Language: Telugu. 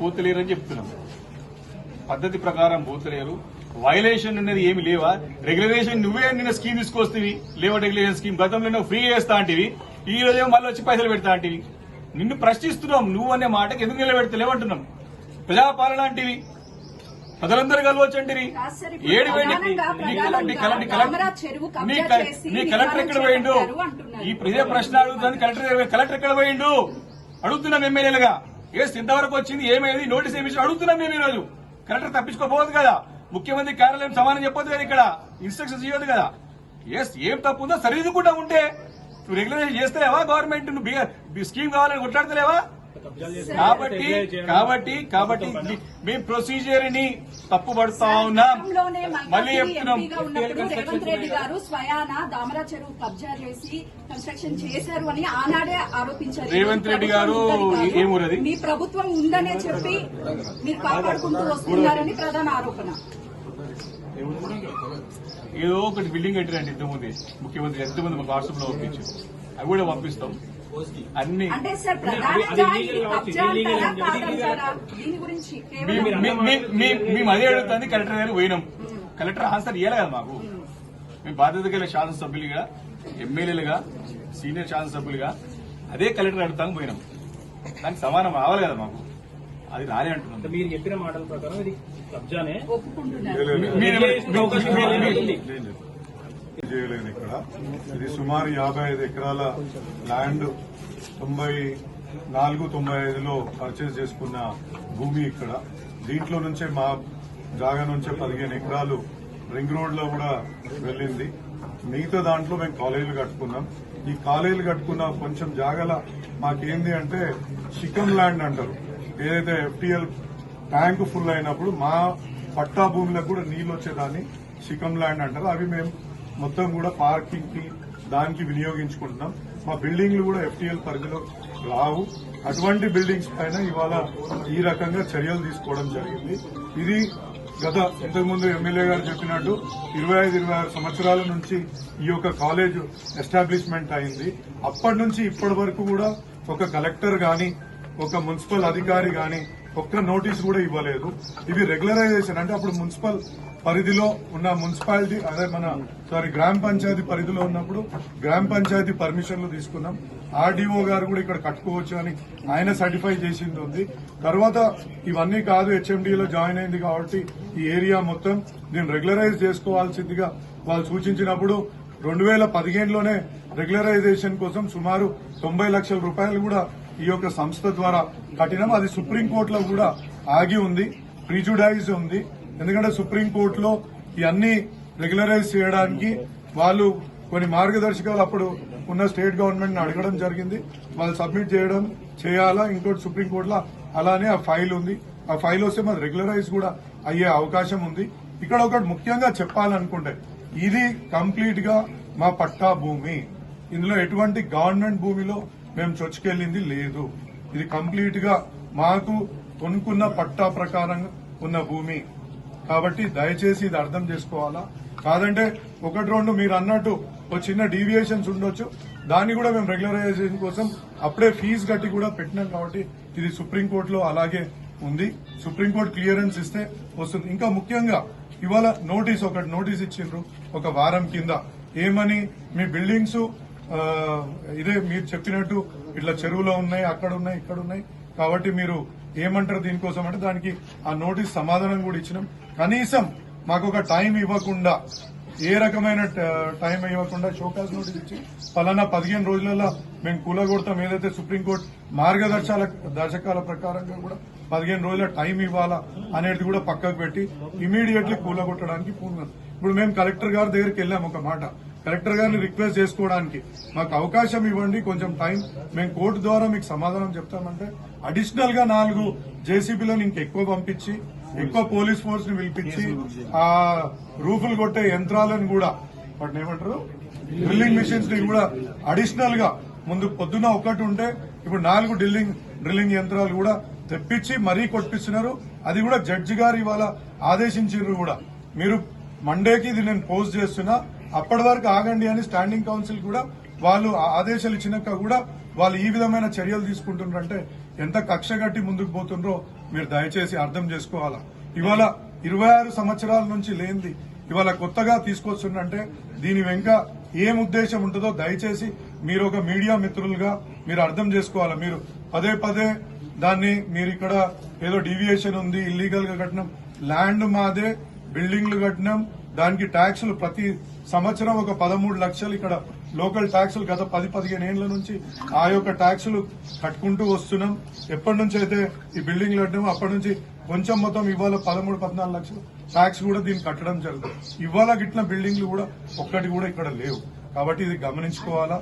పోతలేరు అని చెప్తున్నాం. పద్ధతి ప్రకారం పోతలేరు వైలేషన్ అనేది ఏమి లేవా? రెగ్యులరేషన్ నువ్వే నిన్న స్కీమ్ తీసుకొస్తేవి. లేవా రెగ్యులేషన్ స్కీమ్ గతంలో ఫ్రీ చేస్తా అంటివి. ఈ రోజేమో మళ్ళీ వచ్చి పైసలు పెడతా అంటివి. నిన్ను ప్రశ్నిస్తున్నాం. నువ్వు అనే మాటకి ఎందుకు నిలబెడతలేవంటున్నాం ప్రజాపాలన అంటివి. ప్రజలందరూ కలవచ్చండి ఏడు నీ కలెక్టర్ ఎక్కడ పోయిండు. ఈ ప్రజా ప్రశ్న అడుగుతుంది కలెక్టర్ కలెక్టర్ ఎక్కడ పోయిండు? అడుగుతున్నాం ఎమ్మెల్యేలుగా. కేసు ఇంతవరకు వచ్చింది ఏమైంది నోటీస్ ఏమి అడుగుతున్నాం మేము ఈరోజు. కలెక్టర్ తప్పించుకోపోదు కదా. ముఖ్యమంత్రి కార్యాలయం సమానం చెప్పొద్దు కదా ఇక్కడ. ఇన్స్ట్రక్షన్స్ ఇవ్వదు కదా. ఎస్ ఏం తప్పు ఉందో సరిదిద్దుకుంటా ఉంటే. నువ్వు రెగ్యులైజ్ చేస్తలేవా గవర్నమెంట్? నువ్వు స్కీమ్ కావాలని కొట్లాడతలేవా? కాబట్టి కాబట్టి కాబట్టి మేము ప్రొసీజర్ని తప్పుపడుతా ఉన్నాం. గతంలోనే మళ్ళీ చెప్తున్నాం. రేవంత్ రెడ్డి గారు స్వయాన దామరా చెరువు కబ్జా చేసి కన్స్ట్రక్షన్ చేశారు అని ఆనాడే ఆరోపించారు. రేవంత్ రెడ్డి గారు ప్రభుత్వం ఉందని కాదు. ఏ ఊరది? మీ ప్రభుత్వం ఉందనే చెప్పి మీరు కాపాడుకుంటూ వస్తున్నారని ప్రధాన ఆరోపణ. ఏదో ఒకటి బిల్డింగ్ కట్టిరండి ఇంతకుముందు. ముఖ్యమంత్రి ఎంతమంది మాకు వాట్సాప్లో పంపించారు. అవి కూడా పంపిస్తాం. అన్ని. అంటే సార్ ప్రధానంగా ఈ కబ్జా అంటారా కాదంటారా దీని గురించి మీ- కేవలం మీ- మీ- మీ- మేము అదే అడుగుతుంది కలెక్టర్ గారు పోయినాం. కలెక్టర్ ఆన్సర్ ఇవ్వాలి కదా మాకు. మేము. బాధ్యత గల శాసనసభ్యులుగా ఎమ్మెల్యేలుగా సీనియర్ శాసనసభ్యులుగా అదే కలెక్టర్ అడుగుతాను పోయినాం. దానికి సమానం రావాలి కదా మాకు. అది రాలే అంటున్నాం. మీరు చెప్పిన మాటల ప్రకారం ఇది కబ్జానే. ఒప్పుకుంటున్నారు. మీరు- మీరు- అవకాశం మీరు- ఏమైనా మీరు- ఉంది? చేయలేదు ఇక్కడ. ఇది సుమారు యాభై ఐదు ఎకరాల ల్యాండ్ తొంభై నాలుగు తొంభై ఐదులో పర్చేస్ చేసుకున్న భూమి ఇక్కడ. దీంట్లో నుంచే మా జాగా నుంచే పదిహేను ఎకరాలు రింగ్ రోడ్లో కూడా వెళ్ళింది. మిగతా దాంట్లో మేము కాలేజీలు కట్టుకున్నాం. ఈ కాలేజీలు కట్టుకున్న కొంచెం జాగల మాకేంది అంటే చికెన్ ల్యాండ్ అంటారు. ఏదైతే ఎఫ్టీఎల్ ట్యాంక్ ఫుల్ అయినప్పుడు మా పట్టా భూములకు కూడా నీళ్ళు వచ్చేదాన్ని చికం ల్యాండ్ అంటారు. అవి మేము మొత్తం కూడా పార్కింగ్కి దానికి వినియోగించుకుంటున్నాం. మా బిల్డింగ్లు కూడా ఎఫ్టీఎల్ పరిధిలో రావు. అటువంటి బిల్డింగ్స్ పైన ఇవాళ ఈ రకంగా చర్యలు తీసుకోవడం జరిగింది. ఇది గత ఇంతకుముందు ఎమ్మెల్యే గారు చెప్పినట్టు ఇరవై ఐదు ఇరవై ఆరు సంవత్సరాల నుంచి ఈ యొక్క కాలేజ్ ఎస్టాబ్లిష్మెంట్ అయింది. అప్పటి నుంచి ఇప్పటి వరకు కూడా ఒక కలెక్టర్ గాని ఒక మున్సిపల్ అధికారి గాని ఒక్క నోటీస్ కూడా ఇవ్వలేదు. ఇవి రెగ్యులరైజేషన్. అంటే అప్పుడు మున్సిపల్ పరిధిలో ఉన్న మున్సిపాలిటీ అదే మన సారీ గ్రామ పంచాయతీ పరిధిలో ఉన్నప్పుడు గ్రామ పంచాయతీ పర్మిషన్లు తీసుకున్నాం. ఆర్డీఓ గారు కూడా ఇక్కడ కట్టుకోవచ్చు అని ఆయన సర్టిఫై చేసింది ఉంది. తర్వాత ఇవన్నీ కాదు హెచ్ఎండిలో జాయిన్ అయింది కాబట్టి ఈ ఏరియా మొత్తం దీన్ని రెగ్యులరైజ్ చేసుకోవాల్సిందిగా వాళ్ళు సూచించినప్పుడు రెండు వేల పదిహేనులోనే రెగ్యులరైజేషన్ కోసం సుమారు తొంభై లక్షల రూపాయలు కూడా ఈ యొక్క సంస్థ ద్వారా కఠినం అది సుప్రీంకోర్టులో కూడా ఆగి ఉంది ప్రిజుడైజ్ ఉంది. ఎందుకంటే సుప్రీంకోర్టులో ఇవన్నీ రెగ్యులరైజ్ చేయడానికి వాళ్ళు కొన్ని మార్గదర్శకాలు అప్పుడు ఉన్న స్టేట్ గవర్నమెంట్ని అడగడం జరిగింది. వాళ్ళు సబ్మిట్ చేయడం చేయాలా? ఇంకోటి సుప్రీంకోర్టులో అలానే ఆ ఫైల్ ఉంది. ఆ ఫైల్ వస్తే మాది రెగ్యులరైజ్ కూడా అయ్యే అవకాశం ఉంది. ఇక్కడ ఒకటి ముఖ్యంగా చెప్పాలనుకుంటే ఇది కంప్లీట్గా మా పట్టా భూమి. ఇందులో ఎటువంటి గవర్నమెంట్ భూమిలో మేము చొచ్చుకెళ్ళింది లేదు. ఇది కంప్లీట్గా మాకు కొనుక్కున్న పట్టా ప్రకారం ఉన్న భూమి. కాబట్టి దయచేసి ఇది అర్థం చేసుకోవాలా? కాదంటే ఒకటి రెండు మీరు అన్నట్టు ఒక చిన్న డీవియేషన్స్ ఉండొచ్చు. దాన్ని కూడా మేము రెగ్యులరైజేషన్ కోసం అప్పుడే ఫీజు కట్టి కూడా పెట్టినాం కాబట్టి ఇది సుప్రీంకోర్టులో అలాగే ఉంది. సుప్రీంకోర్టు క్లియరెన్స్ ఇస్తే వస్తుంది. ఇంకా ముఖ్యంగా ఇవాళ నోటీస్ ఒకటి నోటీస్ ఇచ్చిండ్రు ఒక వారం కింద. ఏమని? మీ బిల్డింగ్స్ ఇదే మీరు చెప్పినట్టు ఇట్లా చెరువులో ఉన్నాయి అక్కడ ఉన్నాయి ఇక్కడ ఉన్నాయి. కాబట్టి మీరు ఏమంటారు దీనికోసం అంటే దానికి ఆ నోటీస్ సమాధానం కూడా ఇచ్చినాం. కనీసం మాకు ఒక టైం ఇవ్వకుండా ఏ రకమైన టైం ఇవ్వకుండా షోకాస్ నోటీస్ ఇచ్చి ఫలానా పదిహేను రోజులలో మేము కూలగొడతాం. ఏదైతే సుప్రీంకోర్టు మార్గదర్శాల దర్శకాల ప్రకారంగా కూడా పదిహేను రోజుల టైం ఇవ్వాలా అనేది కూడా పక్కకు పెట్టి ఇమీడియట్లీ కూలగొట్టడానికి పూనున్నాం ఇప్పుడు మేము కలెక్టర్ గారి దగ్గరికి వెళ్ళాం ఒక మాట. కలెక్టర్ గారిని రిక్వెస్ట్ చేసుకోవడానికి మాకు అవకాశం ఇవ్వండి కొంచెం టైం. మేము కోర్టు ద్వారా మీకు సమాధానం చెప్తామంటే అడిషనల్గా నాలుగు జేసీబీలను ఇంకెక్కువ పంపించి ఎక్కువ పోలీస్ ఫోర్స్ని పిలిపించి ఆ రూఫులు కొట్టే యంత్రాలను కూడా వాటిని ఏమంటారు? డ్రిల్లింగ్ మిషన్స్ని కూడా అడిషనల్గా ముందు పొద్దున ఒకటి ఉంటే ఇప్పుడు నాలుగు డ్రిల్లింగ్ డ్రిల్లింగ్ యంత్రాలు కూడా తెప్పించి మరీ కొట్టిస్తున్నారు. అది కూడా జడ్జి గారు ఇవాళ ఆదేశించారు కూడా. మీరు మండేకి ఇది నేను పోస్ట్ చేస్తున్నా. అప్పటి వరకు ఆగండి అని స్టాండింగ్ కౌన్సిల్ కూడా వాళ్ళు ఆ ఆదేశాలు ఇచ్చినాక కూడా వాళ్ళు ఈ విధమైన చర్యలు తీసుకుంటున్నారంటే ఎంత కక్ష కట్టి ముందుకు పోతుండ్రో మీరు దయచేసి అర్థం చేసుకోవాలా? ఇవాళ ఇరవై ఆరు సంవత్సరాల నుంచి లేనిది ఇవాళ కొత్తగా తీసుకొస్తుందంటే దీని వెనుక ఏం ఉద్దేశం ఉంటుందో దయచేసి మీరు ఒక మీడియా మిత్రులుగా మీరు అర్థం చేసుకోవాలా? మీరు పదే పదే దాన్ని మీరు ఇక్కడ ఏదో డీవియేషన్ ఉంది ఇల్లీగల్గా కట్టినాం ల్యాండ్ మాదే బిల్డింగ్లు కట్టినాం దానికి ట్యాక్సులు ప్రతి సంవత్సరం ఒక పదమూడు లక్షలు ఇక్కడ లోకల్ ట్యాక్సులు గత పది పదిహేను ఏళ్ళ నుంచి ఆ యొక్క ట్యాక్సులు కట్టుకుంటూ వస్తున్నాం. ఎప్పటి నుంచి అయితే ఈ బిల్డింగ్లు కట్టినామో అప్పటి నుంచి కొంచెం మొత్తం ఇవాళ పదమూడు పద్నాలుగు లక్షలు ట్యాక్స్ కూడా దీన్ని కట్టడం జరుగుతుంది. ఇవాళ గిట్ల బిల్డింగ్లు కూడా ఒక్కటి కూడా ఇక్కడ లేవు. కాబట్టి ఇది గమనించుకోవాలా?